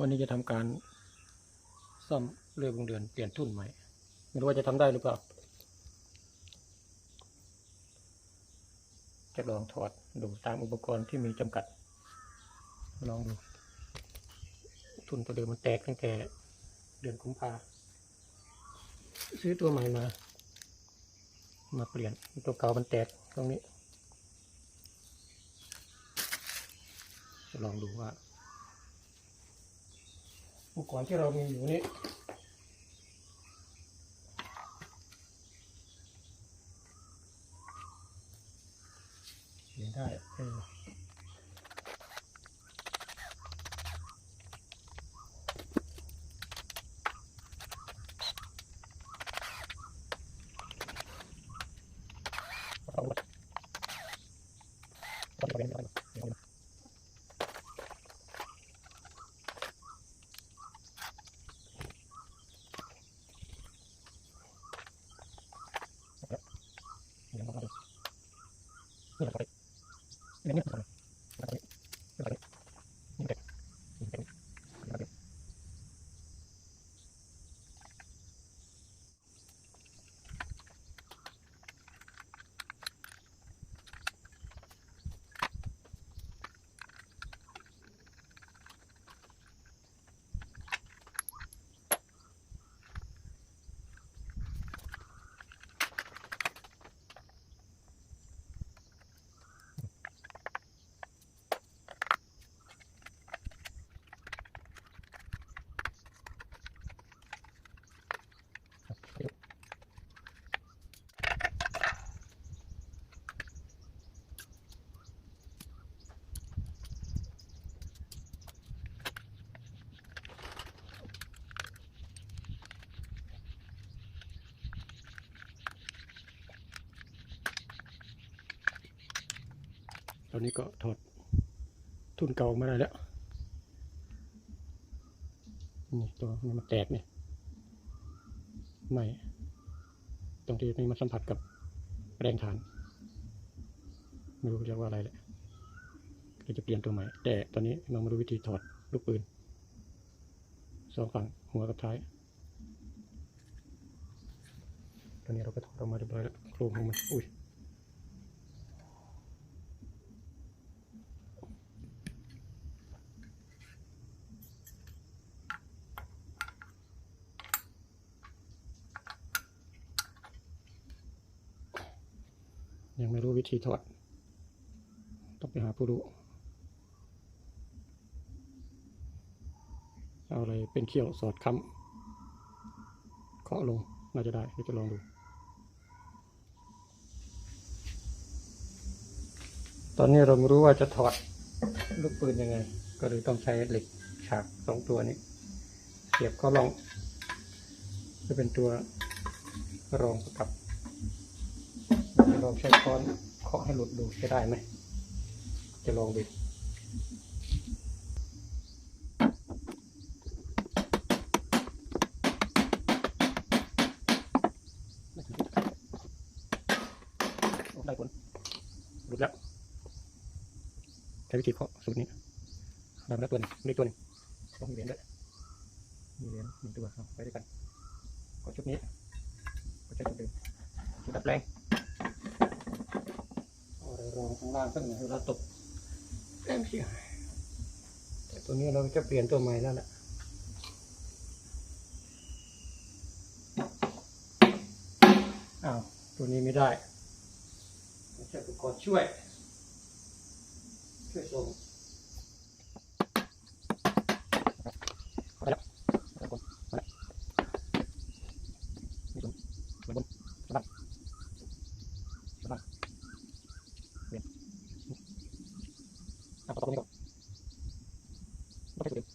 วันนี้จะทำการซ่อมเรือวงเดือนเปลี่ยนทุ่นใหม่ไม่รู้ว่าจะทำได้หรือเปล่า จะลองถอดดูตามอุปกรณ์ที่มีจำกัด ลองดู ทุนตัวเดิมมันแตกตั้งแต่เดือนกุมภาซื้อตัวใหม่มา มาเปลี่ยนตัวเก่ามันแตกตรงนี้ จะลองดูว่า อุปกรณ์ที่เรามีอยู่นี้เขียนได้เออเอาละเอาละเอาละเอาละ นี่นะครับนี่นะครับ นี่นะครับนี่นะครับนี่นะครับนี่นะครับนี่นะครับต อนนี้ก็ถอดทุนเก่าออกมาได้แล้ว นี่ตัวนี้มันแตกเนี่ยไม่ ตรงที่นี่มันสัมผัสกับแรงฐาน ไม่รู้เรียกว่าอะไรแหละเราจะเปลี่ยนตัวใหม่ แต่ตอนนี้เรามาดูวิธีถอดลูกปืนสองฝั่งหัวกับท้าย ตอนนี้เราก็ถอดออกมาเรียบร้อยแล้วโครงของมัน อุ้ย ยังไม่รู้วิธีถอด ต้องไปหาผู้รู้ เอาอะไรเป็นเขี้ยวสอดค้ำเคาะลงน่าจะได้เดี๋ยวจะลองดู ตอนนี้เราไม่รู้ว่าจะถอดลูกปืนยังไง ก็เลยต้องใช้เหล็กฉากสองตัวนี้เสียบเข้าลอง จะเป็นตัวรองประกับ องใช้ค้อนเคาะให้หลุดดูจะได้ไหม จะลองดูได้ผลหลุดแล้วใช้วิธีเคาะสูตรนี้ได้มาแล้วตัวนึงได้ตัวนึงต้องมีเหรียญด้วยมีเหรียญหนึ่งตัวไปด้วยกันก็ชุดนี้ก็ใช้ชุดเดิมชุดดัดแปลง เอาอะไรรองข้างล่างสักหน่อยเวลาตกแต้มเสียหายแต่ตัวนี้เราจะเปลี่ยนตัวใหม่แล้วแหละอ้าวตัวนี้ไม่ได้ต้องใช้อุปกรณ์ช่วย ช่วยส่งไปแล้วไปแล้วไปแล้วนี่ส่งไปบนสะบัดสะบัด อะขอตรงนี้ก่อนไม่ใช่ตัวเดิม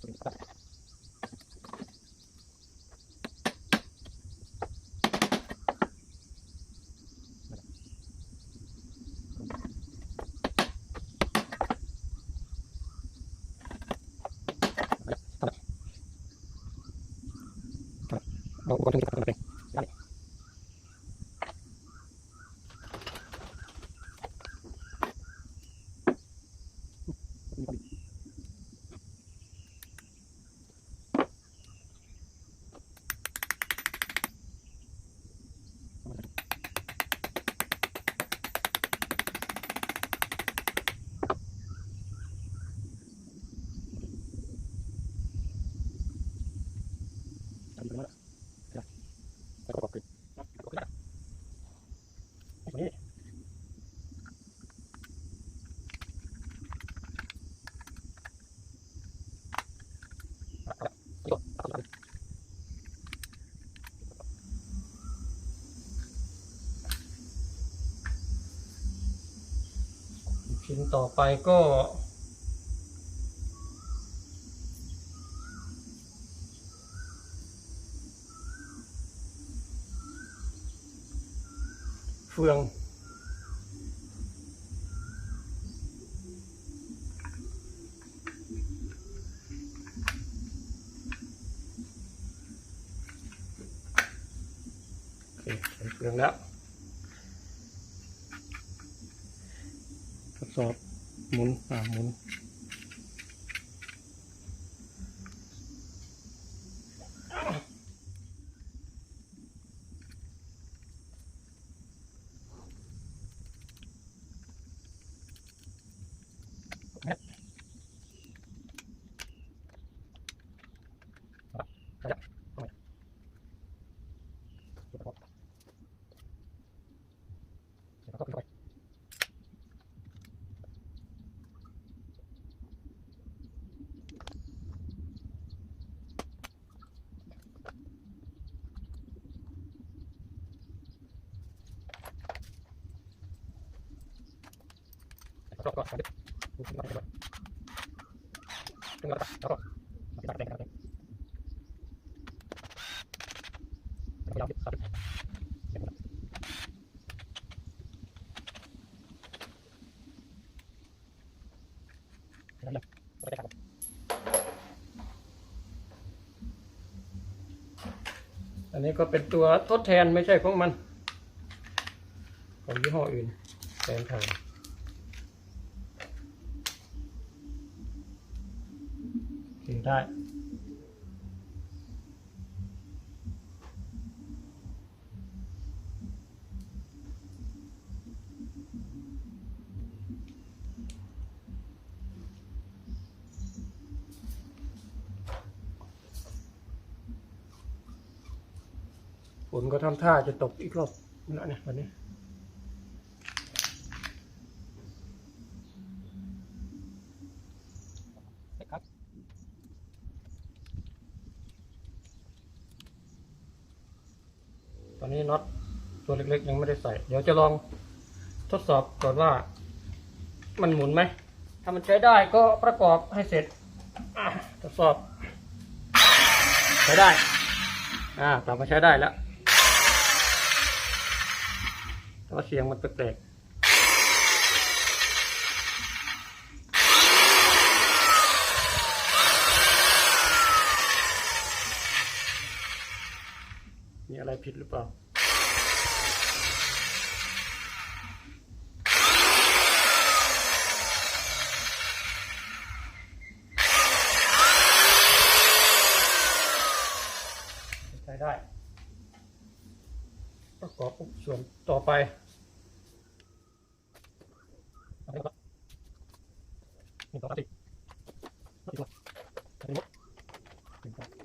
ตัวเดิมตัด เอาอุปกรณ์ตรง นี้ก่อนตรงนี้ได้ชิ้นต่อไปก็ เฟืองโอเคเฟืองแล้ว ทด สอบหมุนอ่าหมุน รอบก่อนครับดูสิว่าเป็นไงตึงแล้วก็แล้วก็ตัดแดงตัดแดงแล้วก็ยาวตัดเสร็จแล้วนั่นแหละก็ได้ครับอันนี้ก็เป็นตัวทดแทนไม่ใช่ของมัน ของยี่ห้ออื่นแทนทาง ได้ ฝนก็ทำท่าจะตกอีกรอบแล้วเนี่ยวันนี้ ตอนนี้น็อตตัวเล็กๆ ยังไม่ได้ใส่ เดี๋ยวจะลองทดสอบก่อนว่า มันหมุนไหม ถ้ามันใช้ได้ก็ประกอบให้เสร็จทดสอบ ใช้ได้ อ่ากลับมาใช้ได้แล้วแต่ว่าเสียงมันแปลกๆ อะไรผิดหรือเปล่าใช้ได้ ประกอบส่วนต่อไปนนี้ก็หนึ่งสองสามสี่ห้าสิบหกอันนี้หมดหนึ่งสอง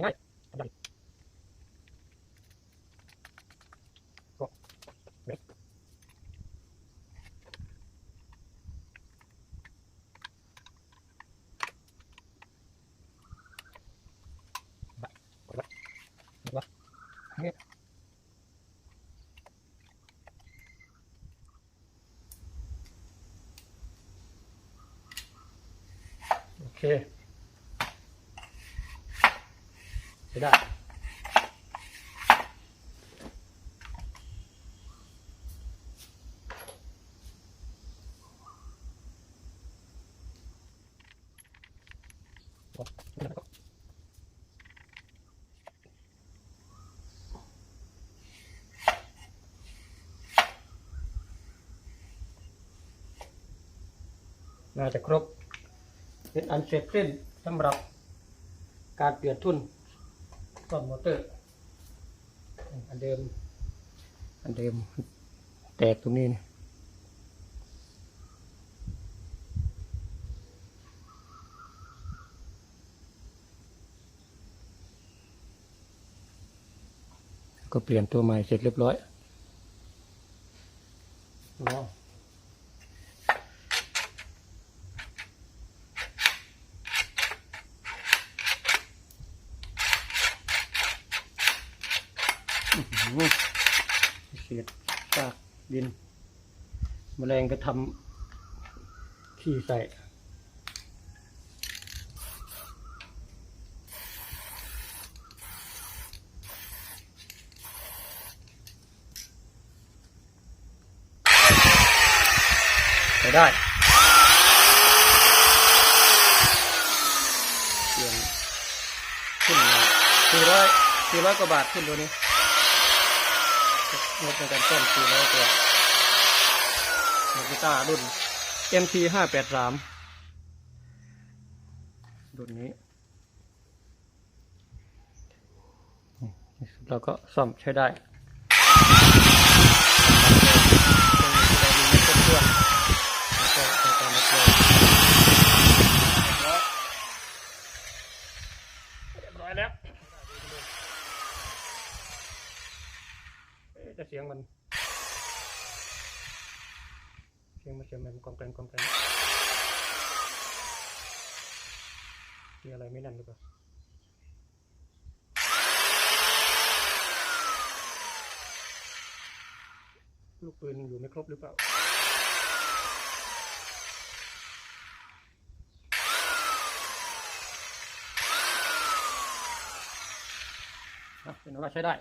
ง่ายๆดันก็เบ็ดบัดกดละกดละเนี่ยโอเคใช้ได้น่าจะครบ เป็นอันเสร็จสิ้นสำหรับการเปลี่ยนทุนต้นมอเตอร์ อันเดิม อันเดิม แตกตรงนี้นก็เปลี่ยนตัวใหม่เสร็จเรียบร้อยรออื้อหือ เสียดซากดินแมลงไปทำขี้ใส่ไปได้เปลี่ยนขึ้นมาสี่ร้อยสี่ร้อยกว่าบาทขึ้นตัวนี้ งบในการต้นสี่ร้อยกว่ามากิต้ารุ่น MT ห้าแปดสามรุ่นนี้ เราก็ซ่อมใช้ได้ตรงนี้เรามีเม็ดเครื่องแล้วก็ใช้การนับเลยเรียบร้อยแล้วเอ๊ะแต่เสียงมัน เสียงมันเสียงมันกองแกงกองแกง มีอะไรไม่นั่นหรือเปล่าลูกปืนอยู่ไม่ครบหรือเปล่าเป็นว่าใช้ได้